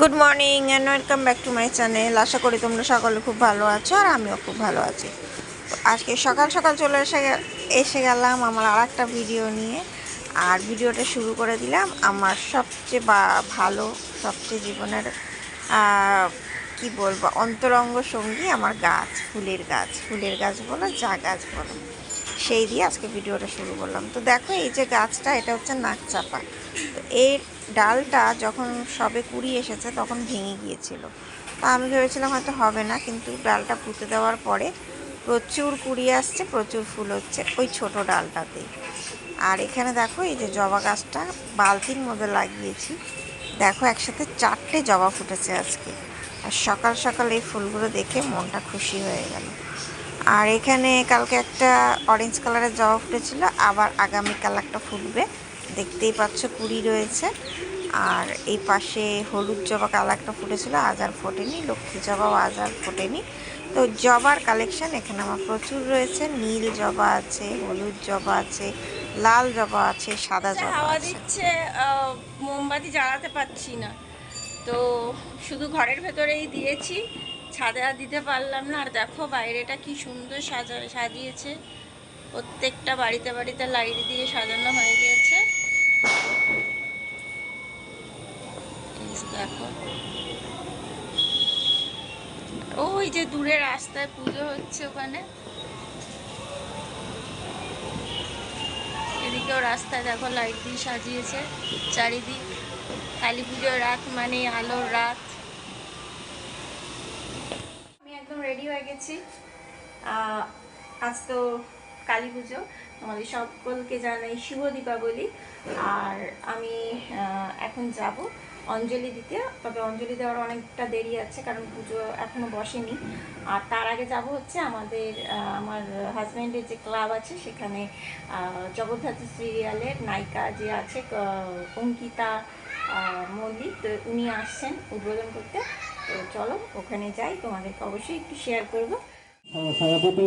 Good morning and welcome back to my channel আশা করি তোমরা সকলে খুব ভালো আছো আর আমিও খুব ভালো আছি। আজকে সকাল সকাল চলে এসে এসে গেলাম আমার আর একটা ভিডিও নিয়ে। আর ভিডিওটা শুরু করে দিলাম আমার সবচেয়ে বা ভালো, সবচেয়ে জীবনের কি বলব, অন্তরঙ্গ সঙ্গী আমার গাছ, ফুলের গাছ। ফুলের গাছ বলো, যা গাছ বলো। সেই দিয়ে আজকে ভিডিওটা শুরু করলাম। তো দেখো এই যে গাছটা, এটা হচ্ছে নাকচাপা এর ডালটা যখন সবে কুড়ি এসেছে তখন ভেঙে গিয়েছিল। তা আমি ভেবেছিলাম হয়তো হবে না, কিন্তু ডালটা পুঁতে দেওয়ার পরে প্রচুর কুড়ি আসছে, প্রচুর ফুল হচ্ছে ওই ছোট ডালটাতেই। আর এখানে দেখো এই যে জবা গাছটা বালতির মধ্যে লাগিয়েছি। দেখো একসাথে চারটে জবা ফুটেছে আজকে। আর সকাল সকাল এই ফুলগুলো দেখে মনটা খুশি হয়ে গেল। আর এখানে কালকে একটা অরেঞ্জ কালারের জবা ফুটেছিল, আবার আগামীকাল একটা ফুটবে। দেখতেই পাচ্ছ কুড়ি রয়েছে। আর এই পাশে হলুদ জবা কাল একটা ফুটেছিল আজ আর ফোটেনি। লক্ষ্মী জবাও আজ আর ফোটেনি। তো জবার কালেকশন এখানে আমার প্রচুর রয়েছে। নীল জবা আছে হলুদ জবা আছে লাল জবা আছে সাদা জবা হাওয়া দিচ্ছে মোমবাতি জ্বালাতে পারছি না। তো শুধু ঘরের ভেতরেই দিয়েছি ছাদে আর দিতে পারলাম না। আর দেখো বাইরেটা কি সুন্দর সাজা সাজিয়েছে। প্রত্যেকটা বাড়িতে বাড়িতে লাইট দিয়ে সাজানো হয়ে গিয়েছে। ওই যে দূরে রাস্তায় পুজো হচ্ছে ওখানে। এদিকেও রাস্তায় দেখো লাইট দিয়ে সাজিয়েছে চারিদিক। কালী পুজোর রাত মানে আলোর রাত। আমি একদম রেডি হয়ে গেছি। আজ তো কালী পুজো। তোমাদের সকলকে জানাই শুভ দীপাবলি। আর আমি এখন যাব অঞ্জলি দিতে। তবে অঞ্জলি দেওয়ার অনেকটা দেরি আছে, কারণ পুজো এখনও বসেনি। আর তার আগে যাব হচ্ছে আমাদের আমার হাজব্যান্ডের যে ক্লাব আছে, সেখানে জগদ্ধাত্রী সিরিয়ালের নায়িকা যে আছে অঙ্কিতা মল্লিক। তো উনি আসছেন উদ্বোধন করতে। তো চলো, ওখানে যাই। তোমাদেরকে অবশ্যই একটু শেয়ার করব। সভাপতি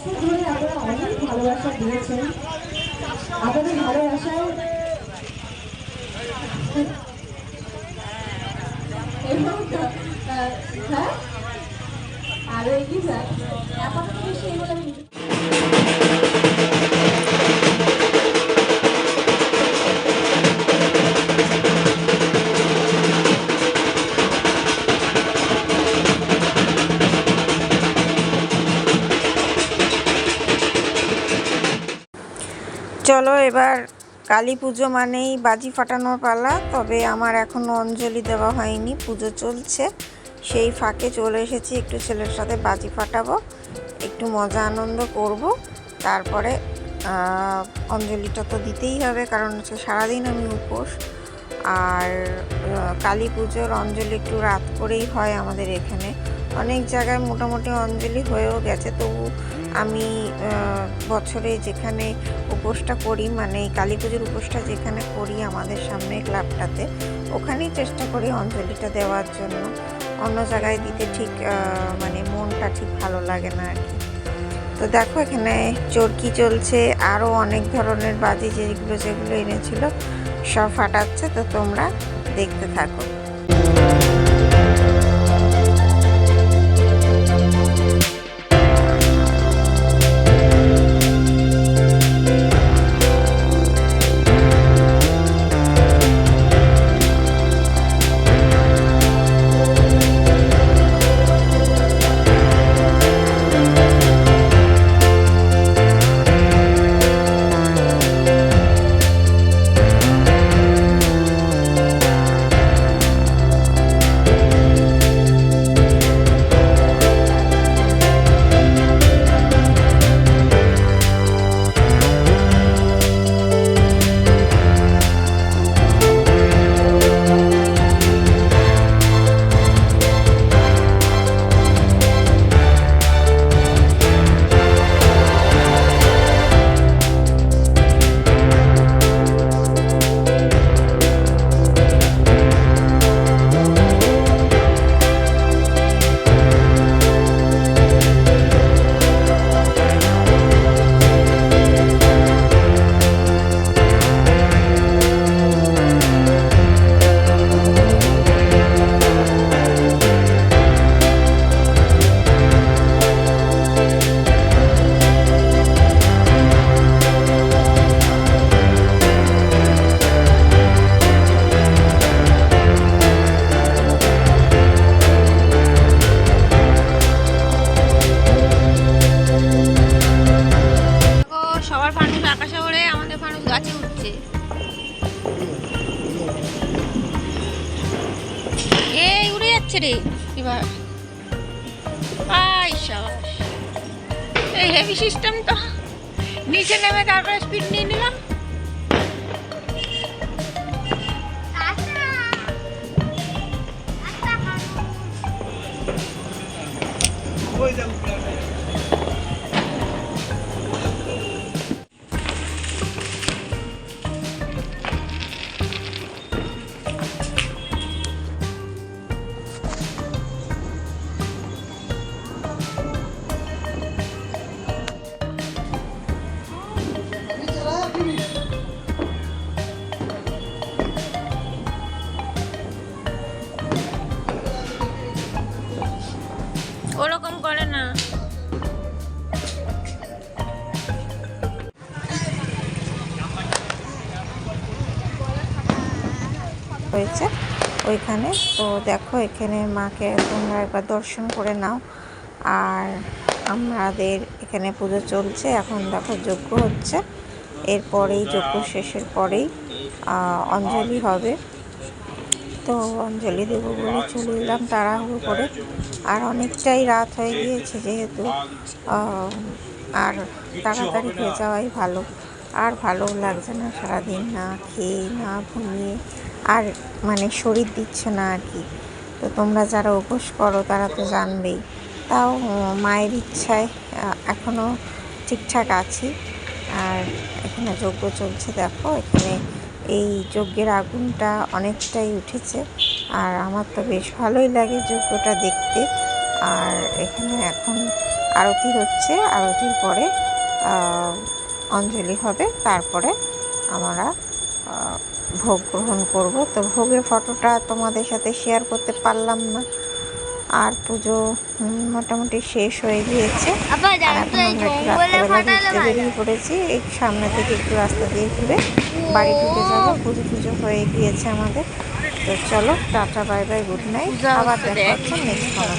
বছর ধরে আপনারা অনেক ভালোবাসা দিয়েছেন। আপনাদের ভালোবাসায় এবং হ্যাঁ? আর ওই কি চলো এবার কালী পুজো মানেই বাজি ফাটানোর পালা, তবে আমার এখনও অঞ্জলি দেওয়া হয়নি, পুজো চলছে। সেই ফাঁকে চলে এসেছি, একটু ছেলের সাথে বাজি ফাটাবো, একটু মজা আনন্দ করব। তারপরে অঞ্জলিটা তো দিতেই হবে, কারণ হচ্ছে সারাদিন আমি উপোস। আর কালী পুজোর অঞ্জলি একটু রাত করেই হয় আমাদের এখানে। অনেক জায়গায় মোটামুটি অঞ্জলি হয়েও গেছে, তবু আমি বছরে যেখানে উপোসটা করি মানে কালী পুজোর উপোসটা যেখানে করি আমাদের সামনে ক্লাবটাতে, ওখানেই চেষ্টা করি অঞ্জলিটা দেওয়ার জন্য। অন্য জায়গায় দিতে ঠিক মানে মনটা ঠিক ভালো লাগে না আর কি। তো দেখো এখানে চরকি চলছে আরও অনেক ধরনের বাজি যেগুলো যেগুলো এনেছিল, সব ফাটাচ্ছে, তো তোমরা দেখতে থাকো। যাচ্ছে রে? এবার। আই সাবাস। এই হেভি সিস্টেম তো নিচে নেমে তারপরে স্পিড নিয়ে নিলাম। Wait a minute. হয়েছে ওইখানে। তো দেখো, এখানে মাকে তোমরা একবার দর্শন করে নাও। আর আমাদের এখানে পুজো চলছে। এখন দেখো, যজ্ঞ হচ্ছে। এরপরেই যজ্ঞ শেষের পরেই অঞ্জলি হবে। তো অঞ্জলি দেবো বলে চলে এলাম তাড়াহুড়ো করে। আর অনেকটাই রাত হয়ে গিয়েছে যেহেতু আর তাড়াতাড়ি হয়ে যাওয়াই ভালো। আর ভালো লাগছে না সারাদিন না খেয়ে, না ঘুমিয়ে। আর মানে শরীর দিচ্ছে না আর কি। তো তোমরা যারা উপোস করো, তারা তো জানবেই। তাও মায়ের ইচ্ছায় এখনও ঠিকঠাক আছি। আর এখানে যজ্ঞ চলছে, দেখো। এখানে এই যজ্ঞের আগুনটা অনেকটাই উঠেছে। আর আমার তো বেশ ভালোই লাগে যজ্ঞটা দেখতে। আর এখানে এখন আরতি হচ্ছে। আরতির পরে অঞ্জলি হবে। তারপরে আমরা ভোগ গ্রহণ করব। তো ভোগের ফটোটা তোমাদের সাথে শেয়ার করতে পারলাম না। আর পুজো মোটামুটি শেষ হয়ে গিয়েছে। বেরিয়ে পড়েছি। এই সামনে থেকে একটু রাস্তা দিয়ে ঘুরে বাড়ি ঢুকে যাব। পুজো পুজো হয়ে গিয়েছে আমাদের। তো চলো tata bye bye good night আবার দেখা হচ্ছে নেক্সট কোনো